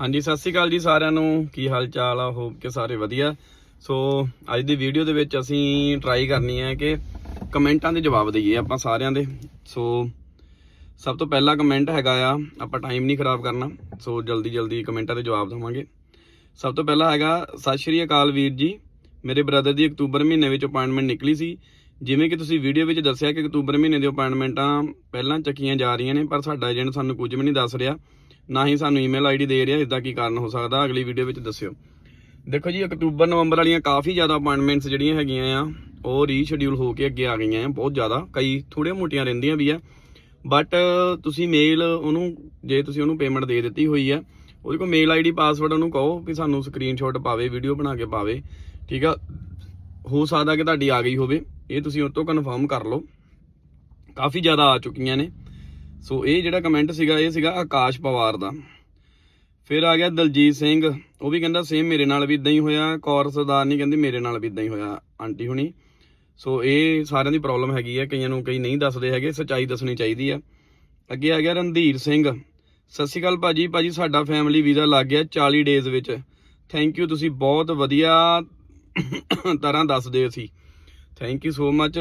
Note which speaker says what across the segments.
Speaker 1: ਹਾਂਜੀ, ਸਤਿ ਸ਼੍ਰੀ ਅਕਾਲ ਜੀ ਸਾਰਿਆਂ ਨੂੰ। ਕੀ ਹਾਲ ਚਾਲ ਆ? ਹੋਪ ਕਿ ਸਾਰੇ ਵਧੀਆ। ਸੋ ਅੱਜ ਦੀ ਵੀਡੀਓ ਦੇ ਵਿੱਚ ਅਸੀਂ ਟਰਾਈ ਕਰਨੀ ਹੈ ਕਿ ਕਮੈਂਟਾਂ ਦੇ ਜਵਾਬ ਦਈਏ ਆਪਾਂ ਸਾਰਿਆਂ ਦੇ। ਸੋ ਸਭ ਤੋਂ ਪਹਿਲਾ ਕਮੈਂਟ ਹੈਗਾ ਆ, ਆਪਾਂ ਟਾਈਮ ਨਹੀਂ ਖਰਾਬ ਕਰਨਾ। ਸੋ ਜਲਦੀ ਜਲਦੀ ਕਮੈਂਟਾਂ ਦੇ ਜਵਾਬ ਦਵਾਂਗੇ। ਸਭ ਤੋਂ ਪਹਿਲਾ ਹੈਗਾ, ਸਤਿ ਸ਼੍ਰੀ ਅਕਾਲ ਵੀਰ ਜੀ। ਮੇਰੇ ਬ੍ਰਦਰ ਦੀ ਅਕਤੂਬਰ ਮਹੀਨੇ ਵਿੱਚ ਅਪਾਇੰਟਮੈਂਟ ਨਿਕਲੀ ਸੀ। ਜਿਵੇਂ ਕਿ ਤੁਸੀਂ ਵੀਡੀਓ ਵਿੱਚ ਦੱਸਿਆ ਕਿ ਅਕਤੂਬਰ ਮਹੀਨੇ ਦੀ ਅਪਾਇੰਟਮੈਂਟਾਂ ਪਹਿਲਾਂ ਚੱਕੀਆਂ ਜਾ ਰਹੀਆਂ ਨੇ, ਪਰ ਸਾਡਾ ਏਜੰਟ ਸਾਨੂੰ ਕੁਝ ਵੀ ਨਹੀਂ ਦੱਸ ਰਿਹਾ। ਨਾ ਹੀ ਸਾਨੂੰ ਈਮੇਲ ਆਈਡੀ ਦੇ ਰਿਹਾ ਇਸ ਦਾ ਕੀ ਕਾਰਨ ਹੋ ਸਕਦਾ? ਅਗਲੀ ਵੀਡੀਓ ਵਿੱਚ ਦੱਸਿਓ। ਦੇਖੋ ਜੀ, ਅਕਤੂਬਰ, ਨਵੰਬਰ ਵਾਲੀਆਂ ਕਾਫੀ ਜ਼ਿਆਦਾ ਅਪਾਇੰਟਮੈਂਟਸ ਜਿਹੜੀਆਂ ਹੈਗੀਆਂ ਆ, ਉਹ ਰੀਸ਼ਡਿਊਲ ਹੋ ਕੇ ਅੱਗੇ ਆ ਗਈਆਂ ਆ, ਬਹੁਤ ਜ਼ਿਆਦਾ। ਕਈ ਥੋੜ੍ਹੀਆਂ ਮੋਟੀਆਂ ਰਹਿੰਦੀਆਂ ਵੀ ਆ। ਬਟ ਤੁਸੀਂ ਮੇਲ ਉਹਨੂੰ, ਜੇ ਤੁਸੀਂ ਉਹਨੂੰ ਪੇਮੈਂਟ ਦੇ ਦਿੱਤੀ ਹੋਈ ਆ, ਉਹਦੇ ਕੋਲ ਮੇਲ ਆਈਡੀ ਪਾਸਵਰਡ ਉਹਨੂੰ ਕਹੋ ਕਿ ਸਾਨੂੰ ਸਕਰੀਨਸ਼ਾਟ ਪਾਵੇ ਵੀਡੀਓ ਬਣਾ ਕੇ ਪਾਵੇ। ਠੀਕ ਆ? ਹੋ ਸਕਦਾ ਕਿ ਤੁਹਾਡੀ ਆ ਗਈ ਹੋਵੇ। ਇਹ ਤੁਸੀਂ ਉਹ ਤੋਂ ਕਨਫਰਮ ਕਰ ਲਓ। ਕਾਫੀ ਜ਼ਿਆਦਾ ਆ ਚੁੱਕੀਆਂ ਨੇ। ਸੋ ਇਹ ਜਿਹੜਾ ਕਮੈਂਟ ਸੀਗਾ, ਇਹ ਸੀਗਾ ਆਕਾਸ਼ ਪਵਾਰ ਦਾ। ਫਿਰ ਆ ਗਿਆ ਦਲਜੀਤ ਸਿੰਘ। ਉਹ ਵੀ ਕਹਿੰਦਾ ਸੇਮ ਮੇਰੇ ਨਾਲ ਵੀ ਇਦਾਂ ਹੀ ਹੋਇਆ। ਕੌਰ ਸਰਦਾਰ ਨਹੀਂ ਕਹਿੰਦੀ ਮੇਰੇ ਨਾਲ ਵੀ ਇਦਾਂ ਹੀ ਹੋਇਆ, ਆਂਟੀ ਹੁਣੀ। ਸੋ ਇਹ ਸਾਰਿਆਂ ਦੀ ਪ੍ਰੋਬਲਮ ਹੈਗੀ ਹੈ ਕਈਆਂ ਨੂੰ ਕਈ ਨਹੀਂ ਦੱਸਦੇ ਹੈਗੇ, ਸੱਚਾਈ ਦੱਸਣੀ ਚਾਹੀਦੀ ਆ। ਅੱਗੇ ਆ ਗਿਆ ਰਣਧੀਰ ਸਿੰਘ। ਸਤਿ ਸ਼੍ਰੀ ਅਕਾਲ ਭਾਜੀ। ਭਾਜੀ, ਸਾਡਾ ਫੈਮਿਲੀ ਵੀਜ਼ਾ ਲੱਗ ਗਿਆ 40 ਡੇਜ਼ ਵਿੱਚ। ਥੈਂਕ ਯੂ ਤੁਸੀਂ ਬਹੁਤ ਵਧੀਆ ਤਰ੍ਹਾਂ ਦੱਸਦੇ ਸੀ। Thank you so much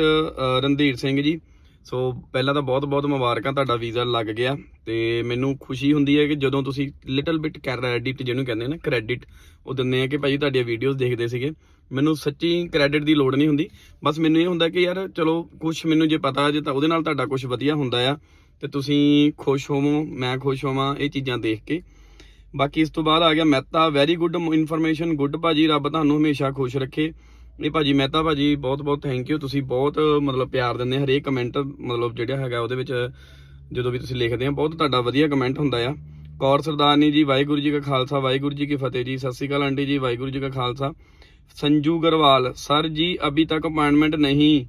Speaker 1: Randhir Singh ji. So ਪਹਿਲਾਂ ਤਾਂ ਬਹੁਤ ਬਹੁਤ ਮੁਬਾਰਕਾਂ, ਤੁਹਾਡਾ ਵੀਜ਼ਾ ਲੱਗ ਗਿਆ ਤੇ ਮੈਨੂੰ ਖੁਸ਼ੀ ਹੁੰਦੀ ਹੈ ਕਿ ਜਦੋਂ ਤੁਸੀਂ ਲਿਟਲ ਬਿਟ ਕ੍ਰੈਡਿਟ ਜਿਹਨੂੰ ਕਹਿੰਦੇ ਨਾ ਕ੍ਰੈਡਿਟ ਉਹ ਦਿੰਦੇ ਆ ਕਿ ਭਾਜੀ ਤੁਹਾਡੀਆਂ ਵੀਡੀਓਜ਼ ਦੇਖਦੇ ਸੀਗੇ। ਮੈਨੂੰ ਸੱਚੀ ਕ੍ਰੈਡਿਟ ਦੀ ਲੋੜ ਨਹੀਂ ਹੁੰਦੀ। ਬਸ ਮੈਨੂੰ ਇਹ ਹੁੰਦਾ ਕਿ ਯਾਰ ਚਲੋ ਕੁਝ ਮੈਨੂੰ ਜੇ ਪਤਾ ਜੇ ਤਾਂ ਉਹਦੇ ਨਾਲ ਤੁਹਾਡਾ ਕੁਝ ਵਧੀਆ ਹੁੰਦਾ ਆ, ਤੇ ਤੁਸੀਂ ਖੁਸ਼ ਹੋਵੋ, ਮੈਂ ਖੁਸ਼ ਹੋਵਾਂ ਇਹ ਚੀਜ਼ਾਂ ਦੇਖ ਕੇ। ਬਾਕੀ ਇਸ ਤੋਂ ਬਾਅਦ ਆ ਗਿਆ Mehta very good information good ਭਾਜੀ, ਰੱਬ ਤੁਹਾਨੂੰ ਹਮੇਸ਼ਾ ਖੁਸ਼ ਰੱਖੇ। ਨਹੀਂ ਭਾਜੀ ਮਹਿਤਾ ਭਾਜੀ ਬਹੁਤ ਬਹੁਤ ਥੈਂਕ ਯੂ ਤੁਸੀਂ ਬਹੁਤ, ਮਤਲਬ ਪਿਆਰ ਦਿੰਦੇ ਹਰੇਕ ਕਮੈਂਟ ਮਤਲਬ ਜਿਹੜਾ ਹੈਗਾ ਉਹਦੇ ਵਿੱਚ, ਜਦੋਂ ਵੀ ਤੁਸੀਂ ਲਿਖਦੇ ਆ, ਬਹੁਤ ਤੁਹਾਡਾ ਵਧੀਆ ਕਮੈਂਟ ਹੁੰਦਾ ਆ। ਕੌਰ ਸਰਦਾਰਨੀ ਜੀ, ਵਾਹਿਗੁਰੂ ਜੀ ਕਾ ਖਾਲਸਾ, ਵਾਹਿਗੁਰੂ ਜੀ ਕੀ ਫਤਿਹ ਜੀ, ਸਤਿ ਸ੍ਰੀ ਅਕਾਲ ਆਂਟੀ ਜੀ, ਵਾਹਿਗੁਰੂ ਜੀ ਕਾ ਖਾਲਸਾ। ਸੰਜੂ ਗਰਵਾਲ, ਸਰ ਜੀ, ਅਭੀ ਤੱਕ ਅਪਾਇੰਟਮੈਂਟ ਨਹੀਂ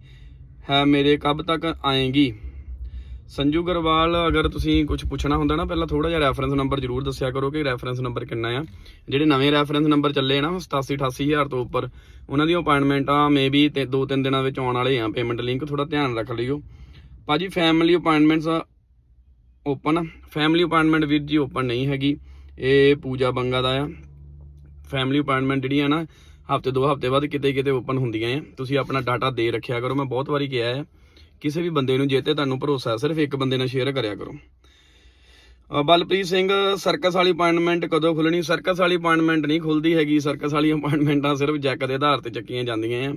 Speaker 1: ਹੈ, ਮੇਰੇ ਕਬ ਤੱਕ ਆਏਗੀ? ਸੰਜੂ ਗਰਵਾਲ, ਅਗਰ ਤੁਸੀਂ ਕੁਝ ਪੁੱਛਣਾ ਹੁੰਦਾ ਨਾ, ਪਹਿਲਾਂ ਥੋੜਾ ਜਿਹਾ ਰੈਫਰੈਂਸ ਨੰਬਰ ਜ਼ਰੂਰ ਦੱਸਿਆ ਕਰੋ ਕਿ ਰੈਫਰੈਂਸ ਨੰਬਰ ਕਿੰਨਾ ਆ। ਜਿਹੜੇ ਨਵੇਂ ਰੈਫਰੈਂਸ ਨੰਬਰ ਚੱਲੇ ਨਾ 87 88000 ਤੋਂ ਉੱਪਰ, ਉਹਨਾਂ ਦੀ ਅਪਾਇੰਟਮੈਂਟ ਆ ਮੇਬੀ ਤੇ 2-3 ਦਿਨਾਂ ਵਿੱਚ ਆਉਣ ਵਾਲੇ ਆ। ਪੇਮੈਂਟ ਲਿੰਕ ਥੋੜਾ ਧਿਆਨ ਰੱਖ ਲਿਓ। ਭਾਜੀ family appointments open family appointment ਵੀਰ ਜੀ ਓਪਨ ਨਹੀਂ ਹੈਗੀ। ਇਹ ਪੂਜਾ ਬੰਗਾ ਦਾ ਆ। ਫੈਮਿਲੀ ਅਪਾਇੰਟਮੈਂਟ ਜਿਹੜੀ ਆ ਨਾ, ਹਫ਼ਤੇ ਦੋ ਹਫ਼ਤੇ ਬਾਅਦ ਕਿਤੇ ਕਿਤੇ ਓਪਨ ਹੁੰਦੀਆਂ ਆ। ਤੁਸੀਂ ਆਪਣਾ ਡਾਟਾ ਦੇ ਰੱਖਿਆ ਕਰੋ। ਮੈਂ ਬਹੁਤ ਵਾਰੀ ਕਿਹਾ ਹੈ ਕਿਸੇ ਵੀ ਬੰਦੇ ਨੂੰ ਜੇ ਤੇ ਤੁਹਾਨੂੰ ਭਰੋਸਾ ਸਿਰਫ ਇੱਕ ਬੰਦੇ ਨਾਲ ਸ਼ੇਅਰ ਕਰਿਆ ਕਰੋ। ਬਲਪ੍ਰੀਤ ਸਿੰਘ ਸਰਕਸ ਵਾਲੀ ਅਪਾਇੰਟਮੈਂਟ ਕਦੋਂ ਖੁੱਲਣੀ ਸਰਕਸ ਵਾਲੀ ਅਪਾਇੰਟਮੈਂਟ ਨਹੀਂ ਖੁੱਲਦੀ ਹੈਗੀ। ਸਰਕਸ ਵਾਲੀ ਅਪਾਇੰਟਮੈਂਟਾਂ ਸਿਰਫ ਜੈਕ ਦੇ ਆਧਾਰ ਤੇ ਚੱਕੀਆਂ ਜਾਂਦੀਆਂ ਆ।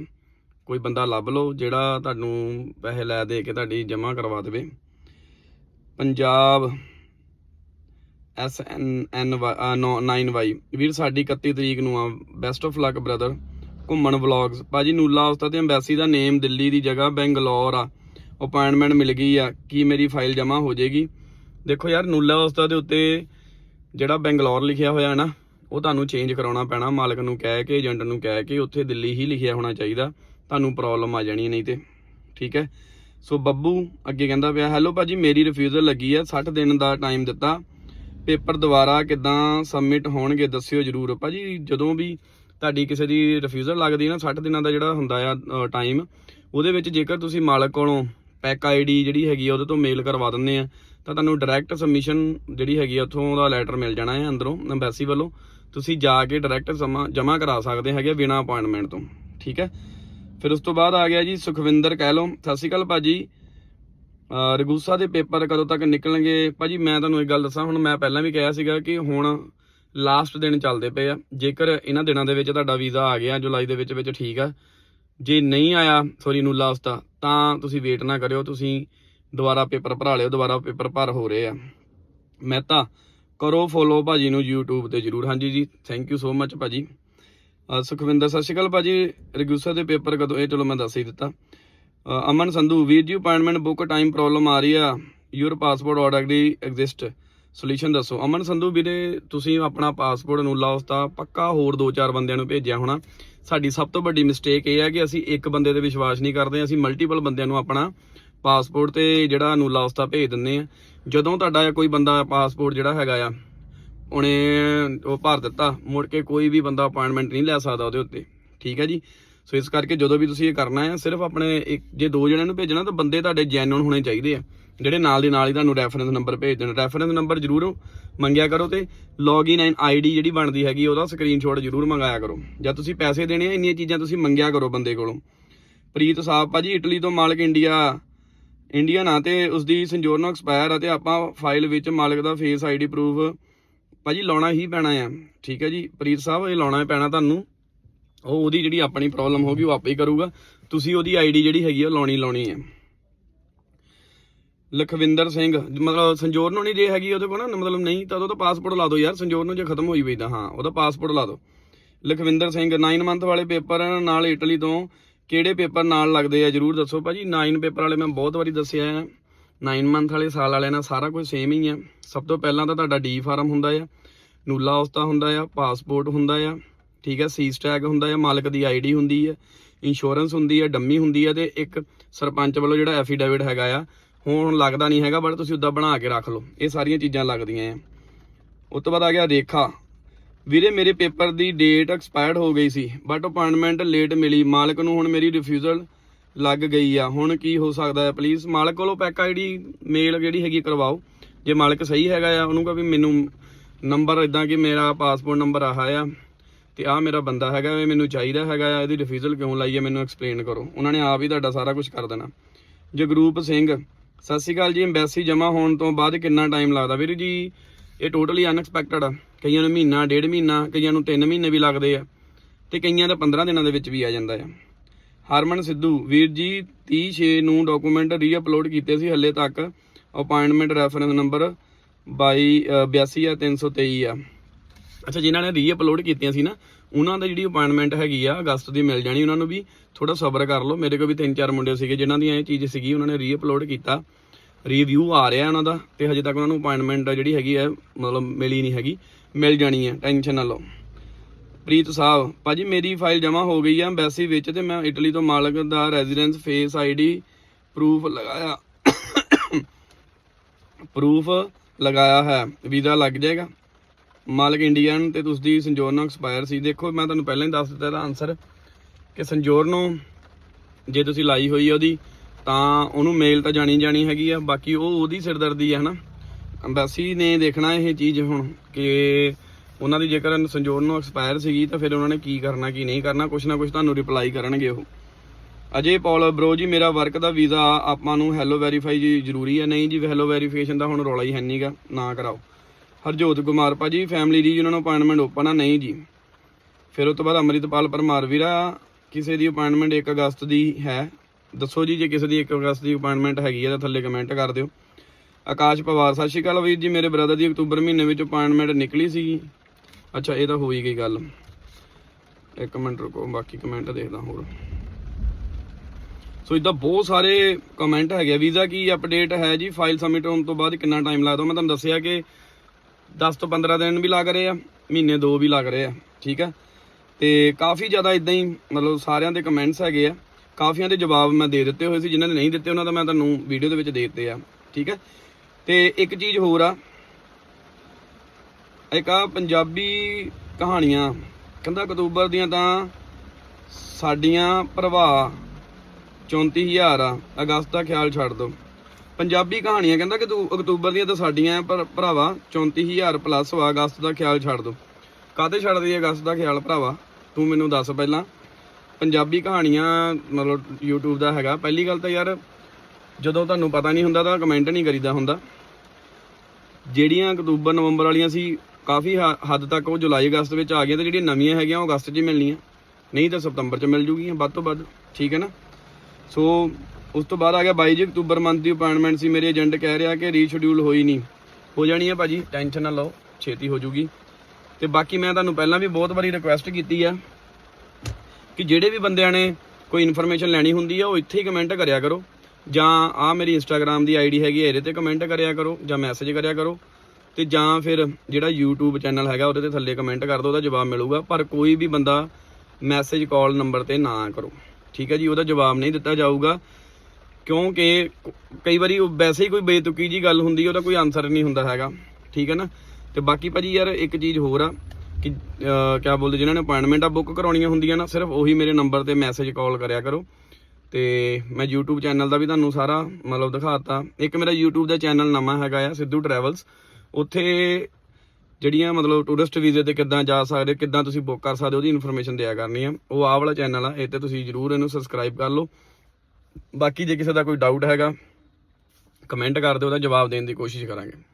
Speaker 1: ਕੋਈ ਬੰਦਾ ਲੱਭ ਲਓ, ਜਿਹੜਾ ਤੁਹਾਨੂੰ ਪੈਸੇ ਲੈ ਦੇ ਕੇ ਤੁਹਾਡੀ ਜਮ੍ਹਾਂ ਕਰਵਾ ਦੇਵੇ। ਪੰਜਾਬ ਐਸ ਐਨ ਐਨ 9y ਵੀਰ, ਸਾਡੀ 31 ਤਰੀਕ ਨੂੰ ਆ। ਬੈਸਟ ਆਫ ਲੱਕ ਬ੍ਰਦਰ ਘੁੰਮਣ ਵਲੌਗਸ ਭਾਜੀ, ਨੂਲਾ ਉਸਤਾ ਤੇ ਐਮਬੈਸੀ ਦਾ ਨੇਮ ਦਿੱਲੀ ਦੀ ਜਗ੍ਹਾ, ਬੈਂਗਲੌਰ ਆ। ਅਪਾਇੰਟਮੈਂਟ ਮਿਲ ਗਈ ਆ, ਕੀ ਮੇਰੀ ਫਾਈਲ ਜਮ੍ਹਾਂ ਹੋ ਜਾਏਗੀ? ਦੇਖੋ ਯਾਰ ਨੂਲਾ ਉਸਤਾ ਦੇ ਉੱਤੇ ਜਿਹੜਾ ਬੰਗਲੌਰ ਲਿਖਿਆ ਹੋਇਆ ਨਾ, ਉਹ ਤੁਹਾਨੂੰ ਚੇਂਜ ਕਰਾਉਣਾ ਪੈਣਾ, ਮਾਲਕ ਨੂੰ ਕਹਿ ਕੇ, ਏਜੰਟ ਨੂੰ ਕਹਿ ਕੇ, ਉੱਥੇ ਦਿੱਲੀ ਹੀ ਲਿਖਿਆ ਹੋਣਾ ਚਾਹੀਦਾ, ਤੁਹਾਨੂੰ ਪ੍ਰੋਬਲਮ ਆ ਜਾਣੀ ਨਹੀਂ ਤੇ, ਠੀਕ ਹੈ? ਸੋ ਬੱਬੂ ਅੱਗੇ ਕਹਿੰਦਾ ਪਿਆ ਹੈਲੋ ਭਾਜੀ, ਮੇਰੀ ਰਿਫਿਊਜ਼ਲ ਲੱਗੀ ਆ 60 ਦਿਨ ਦਾ ਟਾਈਮ ਦਿੱਤਾ, ਪੇਪਰ ਦੁਬਾਰਾ ਕਿਦਾਂ ਸਬਮਿਟ ਹੋਣਗੇ, ਦੱਸਿਓ ਜਰੂਰ। ਭਾਜੀ, ਜਦੋਂ ਵੀ ਤੁਹਾਡੀ ਕਿਸੇ ਦੀ ਰਿਫਿਊਜ਼ਲ ਲੱਗਦੀ ਨਾ 60 ਦਿਨਾਂ ਦਾ ਜਿਹੜਾ ਹੁੰਦਾ ਆ ਟਾਈਮ ਉਹਦੇ ਵਿੱਚ ਜੇਕਰ ਤੁਸੀਂ ਮਾਲਕ ਕੋਲੋਂ ਪੈਕ ਆਈਡੀ ਜਿਹੜੀ ਹੈਗੀ ਆ, ਉਹਦੇ ਤੋਂ ਮੇਲ ਕਰਵਾ ਦਿੰਦੇ ਆ। ਤਾਂ ਤੁਹਾਨੂੰ ਡਾਇਰੈਕਟ ਸਬਮਿਸ਼ਨ ਜਿਹੜੀ ਹੈਗੀ ਆ, ਉੱਥੋਂ ਦਾ ਲੈਟਰ ਮਿਲ ਜਾਣਾ ਹੈ ਅੰਦਰੋਂ ਐਮਬੈਸੀ ਵੱਲੋਂ। ਤੁਸੀਂ ਜਾ ਕੇ ਡਾਇਰੈਕਟ ਜਮ੍ਹਾਂ ਕਰਾ ਸਕਦੇ ਹੈਗੇ ਬਿਨਾ ਅਪਾਇੰਟਮੈਂਟ ਤੋਂ, ਠੀਕ ਹੈ? ਫਿਰ ਉਸ ਤੋਂ ਬਾਅਦ ਆ ਗਿਆ ਜੀ, ਸੁਖਵਿੰਦਰ ਕਹਿ ਲਓ। ਸਤਿ ਸ਼੍ਰੀ ਅਕਾਲ ਭਾਜੀ। ਅਹ ਰਗੂਸਾ ਦੇ ਪੇਪਰ ਕਦੋਂ ਤੱਕ ਨਿਕਲਣਗੇ? ਭਾਜੀ, ਮੈਂ ਤੁਹਾਨੂੰ ਇੱਕ ਗੱਲ ਦੱਸਾਂ, ਹੁਣ ਮੈਂ ਪਹਿਲਾਂ ਵੀ ਕਿਹਾ ਸੀਗਾ ਕਿ ਹੁਣ ਲਾਸਟ ਦਿਨ ਚੱਲਦੇ ਪਏ ਆ। ਜੇਕਰ ਇਹਨਾਂ ਦਿਨਾਂ ਦੇ ਵਿੱਚ ਤੁਹਾਡਾ ਵੀਜ਼ਾ ਆ ਗਿਆ, ਜੁਲਾਈ ਦੇ ਵਿੱਚ ਵਿੱਚ ਠੀਕ ਆ ਜੇ ਨਹੀਂ ਆਇਆ ਸੌਰੀ ਨੂਲਾ ਉਸਦਾ ਤਾਂ ਤੁਸੀਂ ਵੇਟ ਨਾ ਕਰਿਓ, ਤੁਸੀਂ ਦੁਬਾਰਾ ਪੇਪਰ ਭਰਾ ਲਿਓ, ਦੁਬਾਰਾ ਪੇਪਰ ਭਰ ਹੋ ਰਹੇ ਆ। ਮੈਂ ਤਾਂ ਕਰੋ ਫੋਲੋ ਭਾਜੀ ਨੂੰ YouTube ਤੇ ਜਰੂਰ। ਹਾਂਜੀ ਜੀ ਥੈਂਕ ਯੂ ਸੋ ਮੱਚ ਭਾਜੀ। ਅਹ ਸੁਖਵਿੰਦਰ, ਸਤਿ ਸ਼੍ਰੀ ਅਕਾਲ ਭਾਜੀ। ਰਗੂਸਾ ਦੇ ਪੇਪਰ ਕਦੋਂ? ਇਹ ਚਲੋ ਮੈਂ ਦੱਸ ਹੀ ਦਿੱਤਾ। ਅਮਨ ਸੰਧੂ, ਵੀਰ ਜੀ ਅਪਾਇੰਟਮੈਂਟ ਬੁੱਕ ਟਾਈਮ ਪ੍ਰੋਬਲਮ ਆ ਰਹੀ ਆ। Your passport already exist solution ਦੱਸੋ। ਅਮਨ ਸੰਧੂ ਵੀਰੇ, ਤੁਸੀਂ ਆਪਣਾ ਪਾਸਪੋਰਟ ਨੂੰ ਲਾਉਸ ਤਾਂ ਪੱਕਾ ਹੋਰ 2-4 ਬੰਦਿਆਂ ਨੂੰ ਭੇਜਿਆ ਹੋਣਾ। ਸਾਡੀ ਸਭ ਤੋਂ ਵੱਡੀ ਮਿਸਟੇਕ ਇਹ ਹੈ ਕਿ ਅਸੀਂ ਇੱਕ ਬੰਦੇ ਤੇ ਵਿਸ਼ਵਾਸ ਨਹੀਂ ਕਰਦੇ, ਅਸੀਂ ਮਲਟੀਪਲ ਬੰਦਿਆਂ ਨੂੰ ਆਪਣਾ ਪਾਸਪੋਰਟ ਤੇ ਜਿਹੜਾ ਨੂਲਾ ਉਸਤਾ ਭੇਜ ਦਿੰਨੇ ਆ। ਜਦੋਂ ਤੁਹਾਡਾ ਕੋਈ ਬੰਦਾ ਪਾਸਪੋਰਟ ਜਿਹੜਾ ਹੈਗਾ ਆ, ਉਹਨੇ ਉਹ ਭਰ ਦਿੱਤਾ, ਮੁੜ ਕੇ ਕੋਈ ਵੀ ਬੰਦਾ ਅਪਾਇੰਟਮੈਂਟ ਨਹੀਂ ਲੈ ਸਕਦਾ ਉਹਦੇ ਉੱਤੇ। ਠੀਕ ਹੈ ਜੀ? ਸੋ ਇਸ ਕਰਕੇ ਜਦੋਂ ਵੀ ਤੁਸੀਂ ਇਹ ਕਰਨਾ ਹੈ ਸਿਰਫ ਆਪਣੇ ਇੱਕ, ਜੇ ਦੋ ਜਣਿਆਂ ਨੂੰ ਭੇਜਣਾ, ਤਾਂ ਬੰਦੇ ਤੁਹਾਡੇ ਜੈਨੂਨ ਹੋਣੇ ਚਾਹੀਦੇ ਆ। ਜਿਹੜੇ ਨਾਲ ਦੇ ਨਾਲ ਹੀ ਤੁਹਾਨੂੰ ਰੈਫਰੈਂਸ ਨੰਬਰ ਭੇਜ ਦੇਣ। ਰੈਫਰੈਂਸ ਨੰਬਰ ਜ਼ਰੂਰ ਮੰਗਿਆ ਕਰੋ ਤੇ ਲੌਗਇਨ ਐਂਡ ਆਈਡੀ ਜਿਹੜੀ ਬਣਦੀ ਹੈਗੀ, ਉਹਦਾ ਸਕਰੀਨਸ਼ਾਟ ਜ਼ਰੂਰ ਮੰਗਾਇਆ ਕਰੋ। ਜਾਂ ਤੁਸੀਂ ਪੈਸੇ ਦੇਣੇ ਆ, ਇੰਨੀਆਂ ਚੀਜ਼ਾਂ ਤੁਸੀਂ ਮੰਗਿਆ ਕਰੋ ਬੰਦੇ ਕੋਲੋਂ। ਪ੍ਰੀਤ ਸਾਹਿਬ, ਭਾਜੀ ਇਟਲੀ ਤੋਂ ਮਾਲਕ ਇੰਡੀਆ ਇੰਡੀਆ ਨਾ ਤੇ ਉਸ ਦੀ ਸੰਜੋਰਨੋ ਐਕਸਪਾਇਰ ਆ ਤੇ ਆਪਾਂ ਫਾਈਲ ਵਿੱਚ ਮਾਲਕ ਦਾ ਫੇਸ ਆਈਡੀ ਪ੍ਰੂਫ ਭਾਜੀ, ਲਾਉਣਾ ਹੀ ਪੈਣਾ ਆ। ਠੀਕ ਹੈ ਜੀ? ਪ੍ਰੀਤ ਸਾਹਿਬ, ਇਹ ਲਾਉਣਾ ਹੀ ਪੈਣਾ ਤੁਹਾਨੂੰ। ਉਹ ਉਹਦੀ ਜਿਹੜੀ ਆਪਣੀ ਪ੍ਰੋਬਲਮ ਹੋਗੀ ਉਹ ਆਪੇ ਹੀ ਕਰੂਗਾ। ਤੁਸੀਂ ਉਹਦੀ ਆਈਡੀ ਜਿਹੜੀ ਹੈਗੀ ਆ, ਉਹ ਲਾਉਣੀ ਲਾਉਣੀ ਹੈ ਲਖਵਿੰਦਰ ਸਿੰਘ, ਮਤਲਬ ਸੰਜੋਰ ਨੂੰ ਨਹੀਂ ਜੇ ਹੈਗੀ ਉਹਦੇ ਕੋਲ ਨਾ, ਮਤਲਬ ਨਹੀਂ, ਤਾਂ ਉਹਦਾ ਪਾਸਪੋਰਟ ਲਾ ਦਿਓ ਯਾਰ, ਸੰਜੋਰ ਨੂੰ ਜੇ ਖਤਮ ਹੋਈ ਪਈ ਤਾਂ, ਹਾਂ, ਉਹਦਾ ਪਾਸਪੋਰਟ ਲਾ ਦਿਓ। ਲਖਵਿੰਦਰ ਸਿੰਘ 9 ਮੰਥ ਵਾਲੇ ਪੇਪਰ ਨਾਲ ਇਟਲੀ ਤੋਂ ਕਿਹੜੇ ਪੇਪਰ ਨਾਲ ਲੱਗਦੇ ਆ, ਜਰੂਰ ਦੱਸੋ ਭਾਜੀ। 9 ਪੇਪਰ ਵਾਲੇ ਮੈਂ ਬਹੁਤ ਵਾਰੀ ਦੱਸਿਆ ਆ। 9 ਮੰਥ ਵਾਲੇ ਸਾਲ ਵਾਲਿਆਂ ਨਾਲ ਸਾਰਾ ਕੁਝ ਸੇਮ ਹੀ ਆ। ਸਭ ਤੋਂ ਪਹਿਲਾਂ ਤਾਂ ਤੁਹਾਡਾ ਡੀ ਫਾਰਮ ਹੁੰਦਾ ਆ ਨੂਲਾ ਉਸਤਾ ਹੁੰਦਾ ਆ ਪਾਸਪੋਰਟ ਹੁੰਦਾ ਆ, ਠੀਕ ਹੈ ਸੀ ਸਟੈਗ ਹੁੰਦਾ ਆ, ਮਾਲਕ ਦੀ ਆਈਡੀ ਹੁੰਦੀ ਹੈ ਇੰਸ਼ੋਰੈਂਸ ਹੁੰਦੀ ਹੈ ਡੰਮੀ ਹੁੰਦੀ ਹੈ ਤੇ ਇੱਕ ਸਰਪੰਚ ਵੱਲੋਂ ਜਿਹੜਾ ਐਫੀਡੇਵਿਟ ਹੈਗਾ ਆ ਹੁਣ ਲੱਗਦਾ ਨਹੀਂ ਹੈਗਾ ਬਟ ਤੁਸੀਂ ਉਦਾਂ ਬਣਾ ਕੇ ਰੱਖ ਲਓ। ਇਹ ਸਾਰੀਆਂ ਚੀਜ਼ਾਂ ਲੱਗਦੀਆਂ ਆ। ਉਸ ਤੋਂ ਬਾਅਦ ਆ ਗਿਆ ਰੇਖਾ। ਵੀਰੇ, ਮੇਰੇ ਪੇਪਰ ਦੀ ਡੇਟ ਐਕਸਪਾਇਰਡ ਹੋ ਗਈ ਸੀ ਬਟ ਅਪਾਇੰਟਮੈਂਟ ਲੇਟ ਮਿਲੀ। ਮਾਲਕ ਨੂੰ ਹੁਣ ਮੇਰੀ ਰਿਫਿਊਜ਼ਲ ਲੱਗ ਗਈ ਆ। ਹੁਣ ਕੀ ਹੋ ਸਕਦਾ ਹੈ? ਪਲੀਜ਼ ਮਾਲਕ ਕੋਲੋਂ ਪੈਕ ਆਈਡੀ ਮੇਲ ਜਿਹੜੀ ਹੈਗੀ ਕਰਵਾਓ। ਜੇ ਮਾਲਕ ਸਹੀ ਹੈਗਾ ਆ, ਉਹਨੂੰ ਕਹੇ ਵੀ ਮੈਨੂੰ ਨੰਬਰ ਇਦਾਂ ਕਿ ਮੇਰਾ ਪਾਸਪੋਰਟ ਨੰਬਰ ਆਹਾ ਆ, ਤੇ ਆ ਮੇਰਾ ਬੰਦਾ ਹੈਗਾ ਇਹ ਮੈਨੂੰ ਚਾਹੀਦਾ ਹੈਗਾ ਆ, ਇਹਦੀ ਰਿਫਿਊਜ਼ਲ ਕਿਉਂ ਲਾਈ ਹੈ ਮੈਨੂੰ ਐਕਸਪਲੇਨ ਕਰੋ। ਉਹਨਾਂ ਨੇ ਆਪ ਹੀ ਤੁਹਾਡਾ ਸਾਰਾ ਕੁਝ ਕਰ ਦੇਣਾ। ਜਗਰੂਪ ਸਿੰਘ ਸਤਿ ਸ਼੍ਰੀ ਅਕਾਲ ਜੀ ਐਮਬੈਸੀ ਜਮ੍ਹਾਂ ਹੋਣ ਤੋਂ ਬਾਅਦ ਕਿੰਨਾ ਟਾਈਮ ਲੱਗਦਾ? ਵੀਰ ਜੀ, ਇਹ ਟੋਟਲੀ ਅਨਐਕਸਪੈਕਟਡ ਆ। ਕਈਆਂ ਨੂੰ ਮਹੀਨਾ, ਡੇਢ ਮਹੀਨਾ, ਕਈਆਂ ਨੂੰ 3 ਮਹੀਨੇ ਵੀ ਲੱਗਦੇ ਆ ਤੇ ਕਈਆਂ ਦਾ 15 ਦਿਨਾਂ ਦੇ ਵਿੱਚ ਵੀ ਆ ਜਾਂਦਾ ਆ। ਹਰਮਨ ਸਿੱਧੂ, ਵੀਰ ਜੀ 36 ਨੂੰ ਡਾਕੂਮੈਂਟ ਰੀਅਪਲੋਡ ਕੀਤੇ ਸੀ ਹੱਲੇ ਤੱਕ। ਅਪਾਇੰਟਮੈਂਟ ਰੈਫਰੈਂਸ ਨੰਬਰ 22 82 ਆ 323 ਆ। ਅੱਛਾ, ਜਿਨ੍ਹਾਂ ਨੇ ਰੀਅਪਲੋਡ ਕੀਤੀਆਂ ਸੀ ਨਾ ਉਹਨਾਂ ਦਾ ਜਿਹੜੀ ਅਪਾਇੰਟਮੈਂਟ ਹੈਗੀ ਆ, ਅਗਸਤ ਦੀ ਮਿਲ ਜਾਣੀ ਉਹਨਾਂ ਨੂੰ ਵੀ। ਥੋੜਾ ਸਬਰ ਕਰ ਲਓ। ਮੇਰੇ ਕੋਲ ਵੀ ਤਿੰਨ ਚਾਰ ਮੁੰਡੇ ਸੀਗੇ, ਜਿਨ੍ਹਾਂ ਦੀਆਂ ਇਹ ਚੀਜ਼ ਸੀਗੀ, ਉਹਨਾਂ ਨੇ ਰੀਅਪਲੋਡ ਕੀਤਾ। ਰਿਵਿਊ ਆ ਰਿਹਾ ਉਹਨਾਂ ਦਾ ਤੇ ਹਜੇ ਤੱਕ ਉਹਨਾਂ ਨੂੰ ਅਪਾਇੰਟਮੈਂਟ ਜਿਹੜੀ ਹੈਗੀ ਹੈ ਮਤਲਬ ਮਿਲੀ ਨਹੀਂ ਹੈਗੀ। ਮਿਲ ਜਾਣੀ ਹੈ ਟੈਨਸ਼ਨ ਨਾ ਲਓ। ਪ੍ਰੀਤ ਸਾਹਿਬ, ਭਾਜੀ ਮੇਰੀ ਫਾਈਲ ਜਮ੍ਹਾਂ ਹੋ ਗਈ ਆ ਐਮਬੈਸੀ ਵਿੱਚ ਤੇ ਮੈਂ ਇਟਲੀ ਤੋਂ ਮਾਲਕ ਦਾ ਰੈਜ਼ੀਡੈਂਸ ਫੇਸ ਆਈਡੀ ਪ੍ਰੂਫ ਲਗਾਇਆ। ਪ੍ਰੂਫ ਲਗਾਇਆ ਹੈ। ਵੀਜ਼ਾ ਲੱਗ ਜਾਏਗਾ। ਮਾਲਕ ਇੰਡੀਅਨ ਤੇ ਤੁਸੀਂ ਦੀ ਸੰਜੋਰਨੋ ਐਕਸਪਾਇਰ ਸੀ। ਦੇਖੋ, ਮੈਂ ਤੁਹਾਨੂੰ ਪਹਿਲਾਂ ਹੀ ਦੱਸ ਦਿੱਤਾ ਇਹਦਾ ਆਨਸਰ ਕਿ ਸੰਜੋਰਨੋ ਜੇ ਤੁਸੀਂ ਲਾਈ ਹੋਈ ਹੈ ਉਹਦੀ, ਤਾਂ ਉਹਨੂੰ ਮੇਲ ਤਾਂ ਜਾਣੀ ਜਾਣੀ ਹੈਗੀ ਆ, ਬਾਕੀ ਉਹ ਉਹਦੀ ਸਿਰਦਰਦੀ ਹੈ ਹਨਾ? ਅੰਬੈਸੀ ਨੇ ਦੇਖਣਾ ਇਹ ਚੀਜ਼ ਹੁਣ ਕਿ ਉਹਨਾਂ ਦੀ ਜੇਕਰ ਸੰਜੋਰਨੋ ਐਕਸਪਾਇਰ ਸੀਗੀ, ਤਾਂ ਫਿਰ ਉਹਨਾਂ ਨੇ ਕੀ ਕਰਨਾ, ਕੀ ਨਹੀਂ ਕਰਨਾ, ਕੁਛ ਨਾ ਕੁਛ ਤੁਹਾਨੂੰ ਰਿਪਲਾਈ ਕਰਨਗੇ ਉਹ। ਅਜੇ ਪੌਲ ਬ్రో ਜੀ, ਮੇਰਾ ਵਰਕ ਦਾ ਵੀਜ਼ਾ ਆਪਾਂ ਨੂੰ ਹੈਲੋ ਵੈਰੀਫਾਈ ਜੀ ਜ਼ਰੂਰੀ ਹੈ ਨਹੀਂ ਜੀ ਹੈਲੋ ਵੈਰੀਫਿਕੇਸ਼ਨ ਦਾ ਹੁਣ ਰੌਲਾ ਹੀ ਹੈ ਨਹੀਂਗਾ ਨਾ ਕਰਾਓ। ਹਰਜੋਤ ਕੁਮਾਰ ਭਾਜੀ ਫੈਮਿਲੀ ਦੀ ਉਹਨਾਂ ਨੂੰ ਅਪਾਇੰਟਮੈਂਟ ਓਪਨ ਆ, ਨਹੀਂ ਜੀ। ਫਿਰ ਉਸ ਤੋਂ ਬਾਅਦ ਅਮਰਿਤਪਾਲ ਪਰਮਾਰ ਵੀਰਾ ਕਿਸੇ ਦੀ ਅਪਾਇੰਟਮੈਂਟ 1 ਅਗਸਤ ਦੀ ਹੈ। ਦੱਸੋ ਜੀ, ਜੇ ਕਿਸੇ ਦੀ 1 ਅਗਸਤ ਦੀ ਅਪਾਇੰਟਮੈਂਟ ਹੈਗੀ ਹੈ ਤਾਂ ਥੱਲੇ ਕਮੈਂਟ ਕਰ ਦਿਓ। ਆਕਾਸ਼ ਪਵਾਰ, ਸਤਿ ਸ਼੍ਰੀ ਅਕਾਲ ਵੀਰ ਜੀ। ਮੇਰੇ ਬ੍ਰਦਰ ਦੀ ਅਕਤੂਬਰ ਮਹੀਨੇ ਵਿੱਚ ਅਪਾਇੰਟਮੈਂਟ ਨਿਕਲੀ ਸੀ। ਅੱਛਾ, ਇਹ ਤਾਂ ਹੋ ਹੀ ਗਈ ਗੱਲ। ਇੱਕ ਮਿੰਟ ਰੁਕੋ, ਬਾਕੀ ਕਮੈਂਟ ਦੇਖਦਾ ਹੋਰ। ਸੋ ਇਦਾਂ ਬਹੁਤ ਸਾਰੇ ਕਮੈਂਟ ਹੈਗੇ ਵੀਜ਼ਾ ਕੀ ਅਪਡੇਟ ਹੈ ਜੀ? ਫਾਈਲ ਸਬਮਿਟ ਹੋਣ ਤੋਂ ਬਾਅਦ ਕਿੰਨਾ ਟਾਈਮ ਲੱਗਦਾ? ਮੈਂ ਤੁਹਾਨੂੰ ਦੱਸਿਆ ਕਿ 10 ਤੋਂ 15 ਦਿਨ ਵੀ ਲੱਗ ਰਹੇ ਆ, ਮਹੀਨੇ ਦੋ ਵੀ ਲੱਗ ਰਹੇ ਆ, ਠੀਕ ਆ? ਤੇ ਕਾਫੀ ਜ਼ਿਆਦਾ ਇਦਾਂ ਹੀ ਮਤਲਬ ਸਾਰਿਆਂ ਦੇ ਕਮੈਂਟਸ ਹੈਗੇ ਆ। ਕਾਫੀਆਂ ਦੇ ਜਵਾਬ ਮੈਂ ਦੇ ਦਿੱਤੇ ਹੋਏ ਸੀ, ਜਿਨ੍ਹਾਂ ਨੇ ਨਹੀਂ ਦਿੱਤੇ, ਉਹਨਾਂ ਦਾ ਮੈਂ ਤੁਹਾਨੂੰ ਵੀਡੀਓ ਦੇ ਵਿੱਚ ਦੇ ਦਿੱਤੇ ਆ, ਠੀਕ ਹੈ ਤੇ ਇੱਕ ਚੀਜ਼ ਹੋਰ ਆ, ਇੱਕ ਆ ਪੰਜਾਬੀ ਕਹਾਣੀਆਂ ਕਹਿੰਦਾ ਅਕਤੂਬਰ ਦੀਆਂ ਤਾਂ ਸਾਡੀਆਂ ਪ੍ਰਭਾ 34000 ਆ, ਅਗਸਤ ਦਾ ਖਿਆਲ ਛੱਡ ਦੋ ਪੰਜਾਬੀ ਕਹਾਣੀਆਂ ਕਹਿੰਦਾ ਕਿ ਤੂੰ ਅਕਤੂਬਰ ਦੀਆਂ ਤਾਂ ਸਾਡੀਆਂ ਆ, ਪਰ ਭਰਾਵਾ 34000 ਪਲੱਸ ਵਾ ਅਗਸਤ ਦਾ ਖਿਆਲ ਛੱਡ ਦੋ। ਕਾਹਦੇ ਛੱਡਦੀ ਹੈ ਅਗਸਤ ਦਾ ਖਿਆਲ ਭਰਾਵਾ? ਤੂੰ ਮੈਨੂੰ ਦੱਸ ਪਹਿਲਾਂ। ਪੰਜਾਬੀ ਕਹਾਣੀਆਂ ਮਤਲਬ YouTube ਦਾ ਹੈਗਾ। ਪਹਿਲੀ ਗੱਲ ਤਾਂ ਯਾਰ ਜਦੋਂ ਤੁਹਾਨੂੰ ਪਤਾ ਨਹੀਂ ਹੁੰਦਾ ਤਾਂ ਕਮੈਂਟ ਨਹੀਂ ਕਰੀਦਾ ਹੁੰਦਾ। ਜਿਹੜੀਆਂ ਅਕਤੂਬਰ ਨਵੰਬਰ ਵਾਲੀਆਂ ਸੀ ਕਾਫੀ ਹ- ਹੱਦ ਤੱਕ ਉਹ ਜੁਲਾਈ ਅਗਸਤ ਵਿੱਚ ਆ ਗਈਆਂ ਤੇ ਜਿਹੜੀਆਂ ਨਵੀਆਂ ਹੈਗੀਆਂ ਉਹ ਅਗਸਤ 'ਚ ਹੀ ਮਿਲਣੀਆਂ। ਨਹੀਂ ਤਾਂ ਸਤੰਬਰ 'ਚ ਮਿਲ ਜੂਗੀਆਂ ਵੱਧ ਤੋਂ ਵੱਧ। ਠੀਕ ਹੈ ਨਾ? ਸੋ ਉਸ ਤੋਂ ਬਾਅਦ ਆ ਗਿਆ 22 ਜੀ, ਅਕਤੂਬਰ ਮੰਥ ਦੀ ਅਪਾਇੰਟਮੈਂਟ ਸੀ, ਮੇਰੇ ਏਜੰਟ ਕਹਿ ਰਿਹਾ ਕਿ ਰੀਸ਼ਡਿਊਲ ਹੋਈ ਨਹੀਂ। ਹੋ ਜਾਣੀ ਹੈ ਭਾਜੀ ਟੈਨਸ਼ਨ ਨਾ ਲਓ, ਛੇਤੀ ਹੋ ਜੂਗੀ। ਤੇ ਬਾਕੀ ਮੈਂ ਤੁਹਾਨੂੰ ਪਹਿਲਾਂ ਵੀ ਬਹੁਤ ਵਾਰੀ ਰਿਕੁਐਸਟ ਕੀਤੀ ਆ ਕਿ ਜਿਹੜੇ ਵੀ ਬੰਦਿਆਂ ਨੇ ਕੋਈ ਇਨਫੋਰਮੇਸ਼ਨ ਲੈਣੀ ਹੁੰਦੀ ਆ, ਉਹ ਇੱਥੇ ਹੀ ਕਮੈਂਟ ਕਰਿਆ ਕਰੋ। ਜਾਂ ਆ ਮੇਰੀ ਇੰਸਟਾਗ੍ਰam ਦੀ ਆਈਡੀ ਹੈਗੀ ਹੈ ਇਹਦੇ ਤੇ ਕਮੈਂਟ ਕਰਿਆ ਕਰੋ, ਜਾਂ ਮੈਸੇਜ ਕਰਿਆ ਕਰੋ। ਤੇ ਜਾਂ ਫਿਰ ਜਿਹੜਾ YouTube ਚੈਨਲ ਹੈਗਾ, ਉਹਦੇ ਤੇ ਥੱਲੇ ਕਮੈਂਟ ਕਰ ਦਿਓ, ਉਹਦਾ ਜਵਾਬ ਮਿਲੂਗਾ। ਪਰ ਕੋਈ ਵੀ ਬੰਦਾ ਮੈਸੇਜ ਕਾਲ ਨੰਬਰ ਤੇ ਨਾ ਕਰੋ। ਠੀਕ ਹੈ ਜੀ, ਉਹਦਾ ਜਵਾਬ ਨਹੀਂ ਦਿੱਤਾ ਜਾਊਗਾ। ਕਿਉਂਕਿ ਕਈ ਵਾਰੀ ਉਹ ਵੈਸੇ ਹੀ ਕੋਈ ਬੇਤੁਕੀ ਜੀ ਗੱਲ ਹੁੰਦੀ ਉਹਦਾ ਕੋਈ ਆਨਸਰ ਨਹੀਂ ਹੁੰਦਾ ਹੈਗਾ। ਠੀਕ ਹੈ ਨਾ? ਤੇ ਬਾਕੀ ਭਾਜੀ ਯਾਰ ਇੱਕ ਚੀਜ਼ ਹੋਰ ਆ ਕਿ ਅਹ, ਕਿਆ ਬੋਲਦੇ ਜਿਨ੍ਹਾਂ ਨੇ ਅਪਾਇੰਟਮੈਂਟਾਂ ਬੁੱਕ ਕਰਾਉਣੀਆਂ ਹੁੰਦੀਆਂ ਨਾ ਸਿਰਫ ਉਹੀ ਮੇਰੇ ਨੰਬਰ ਤੇ ਮੈਸੇਜ ਕਾਲ ਕਰਿਆ ਕਰੋ। ਤੇ ਮੈਂ YouTube ਚੈਨਲ ਦਾ ਵੀ ਤੁਹਾਨੂੰ ਸਾਰਾ ਮਤਲਬ ਦਿਖਾਤਾ। ਇੱਕ ਮੇਰਾ YouTube ਦਾ ਚੈਨਲ ਨਵਾਂ ਹੈਗਾ ਆ ਸਿੱਧੂ ਟਰੈਵਲਸ ਉੱਥੇ ਜਿਹੜੀਆਂ ਮਤਲਬ ਟੂਰਿਸਟ ਵੀਜ਼ੇ ਤੇ ਕਿੱਦਾਂ ਜਾ ਸਕਦੇ ਕਿੱਦਾਂ ਤੁਸੀਂ ਬੁੱਕ ਕਰ ਸਕਦੇ ਉਹਦੀ ਇਨਫੋਰਮੇਸ਼ਨ ਦਿਆ ਕਰਨੀ ਆ। ਉਹ ਆਹ ਵਾਲਾ ਚੈਨਲ ਆ ਇਹ ਤੇ ਤੁਸੀਂ ਜਰੂਰ ਇਹਨੂੰ ਸਬਸਕ੍ਰਾਈਬ ਕਰ ਲਓ। ਬਾਕੀ ਜੇ ਕਿਸੇ ਦਾ ਕੋਈ ਡਾਊਟ ਹੈਗਾ ਕਮੈਂਟ ਕਰ ਦਿਓ, ਉਹਦਾ ਜਵਾਬ ਦੇਣ ਦੀ ਕੋਸ਼ਿਸ਼ ਕਰਾਂਗੇ।